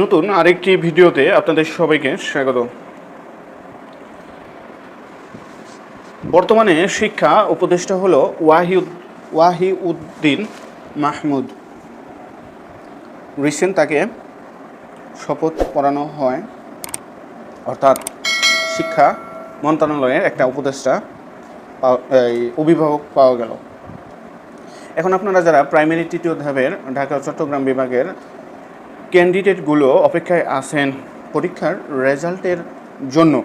নতুন আরেকটি ভিডিওতে আপনাদের সবাইকে স্বাগত। বর্তমানে শিক্ষা উপদেষ্টা হলো ওয়াহিউদ ওয়াহিউদ্দিন মাহমুদ। রিসেন্ট তাকে শপথ পড়ানো হয়। অর্থাৎ শিক্ষা মন্ত্রণালয়ের একটা উপদেষ্টা অভিভাবক পাওয়া গেল। এখন আপনারা যারা প্রাইমারি তৃতীয় ধাপের ঢাকা, চট্টগ্রাম বিভাগের ক্যান্ডিডেটগুলো অপেক্ষায় আছেন পরীক্ষার রেজাল্টের জন্য।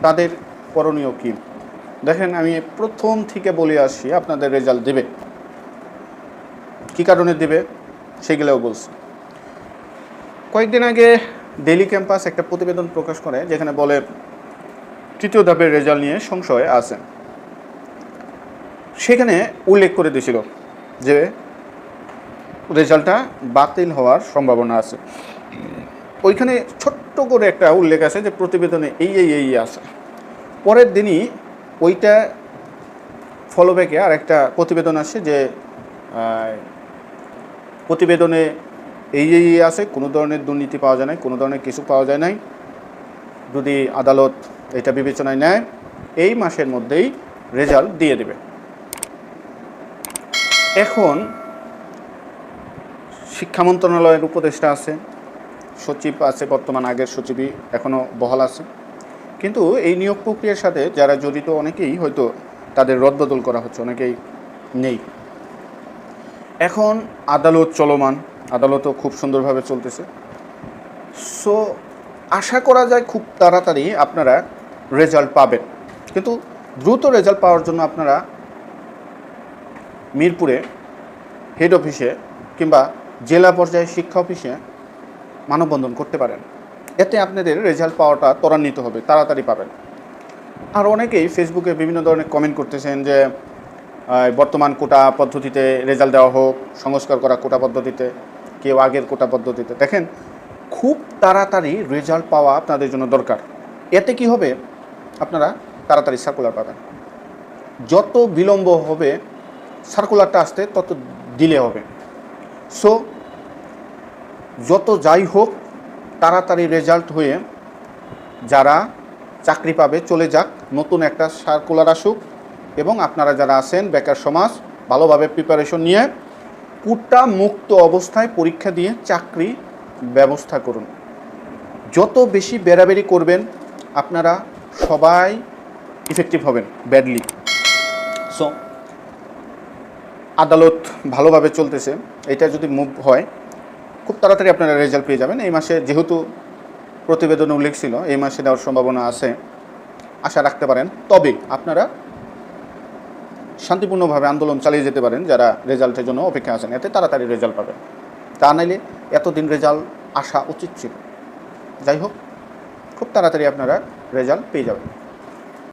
তাদের করণীয় কী? দেখেন, আমি প্রথম থেকে বলে আসছি আপনাদের রেজাল্ট দেবে। কী কারণে দেবে? সেগুলোও বলছি। কয়েকদিন আগে ডেলি ক্যাম্পাস একটা প্রতিবেদন প্রকাশ করে, যেখানে বলে, তৃতীয় ধাপের রেজাল্ট নিয়ে সংশয় আছেন। সেখানে উল্লেখ করে দিয়েছিল যে রেজাল্টটা বাতিল হওয়ার সম্ভাবনা আছে। ওইখানে ছোট্ট করে একটা উল্লেখ আছে যে প্রতিবেদনে এই এই এই আছে। পরের দিনই ওইটা ফলোব্যাকে আর একটা প্রতিবেদন আসে যে প্রতিবেদনে এই এই এই আছে, কোনো ধরনের দুর্নীতি পাওয়া যায় নাই, কোনো ধরনের কিছু পাওয়া যায় নাই। যদি আদালত এটা বিবেচনায় নেয়, এই মাসের মধ্যেই রেজাল্ট দিয়ে দেবে। এখন শিক্ষা মন্ত্রণালয়ের উপদেষ্টা আছে, সচিব আছে, বর্তমান আগের সচিবই এখনও বহাল আছে। কিন্তু এই নিয়োগ প্রক্রিয়ার সাথে যারা জড়িত অনেকেই হয়তো তাদের রদবদল করা হচ্ছে, অনেকেই নেই। এখন আদালত চলমান, আদালতও খুব সুন্দরভাবে চলতেছে। সো, আশা করা যায় খুব তাড়াতাড়ি আপনারা রেজাল্ট পাবেন। কিন্তু দ্রুত রেজাল্ট পাওয়ার জন্য আপনারা মিরপুরে হেড অফিসে কিংবা জেলা পর্যায়ে শিক্ষা অফিসে মানববন্ধন করতে পারেন। এতে আপনাদের রেজাল্ট পাওয়াটা ত্বরান্বিত হবে, তাড়াতাড়ি পাবেন। আর অনেকেই ফেসবুকে বিভিন্ন ধরনের কমেন্ট করতেছেন যে বর্তমান কোটা পদ্ধতিতে রেজাল্ট দেওয়া হোক, সংস্কার করা কোটা পদ্ধতিতে, কেউ আগের কোটা পদ্ধতিতে। দেখেন, খুব তাড়াতাড়ি রেজাল্ট পাওয়া আপনাদের জন্য দরকার। এতে কি হবে? আপনারা তাড়াতাড়ি সার্কুলার পাবেন। যত বিলম্ব হবে সার্কুলারটা আসতে তত দিলে হবে। সো যত যাই হোক, তাড়াতাড়ি রেজাল্ট হয়ে যারা চাকরি পাবে, চলে যাক, নতুন একটা সার্কুলার আসুক এবং আপনারা যারা আছেন, বেকার সমাজ, ভালোভাবে প্রিপারেশন নিয়ে কুটা মুক্ত অবস্থায় পরীক্ষা দিয়ে চাকরি ব্যবস্থা করুন। যত বেশি বেড়াবেড়ি করবেন, আপনারা সবাই ইফেক্টিভ হবেন ব্যাডলি সো আদালত ভালোভাবে চলতেছে। এটা যদি মুভ হয় খুব তাড়াতাড়ি আপনারা রেজাল্ট পেয়ে যাবেন। এই মাসে যেহেতু প্রতিবেদনে উল্লেখ ছিল, এই মাসে দেওয়ার সম্ভাবনা আছে, আশা রাখতে পারেন। তবে আপনারা শান্তিপূর্ণভাবে আন্দোলন চালিয়ে যেতে পারেন যারা রেজাল্টের জন্য অপেক্ষা আছেন। এতে তাড়াতাড়ি রেজাল্ট পাবেন। তা নাইলে এতদিন রেজাল্ট আসা উচিত ছিল। যাই হোক, খুব তাড়াতাড়ি আপনারা রেজাল্ট পেয়ে যাবেন।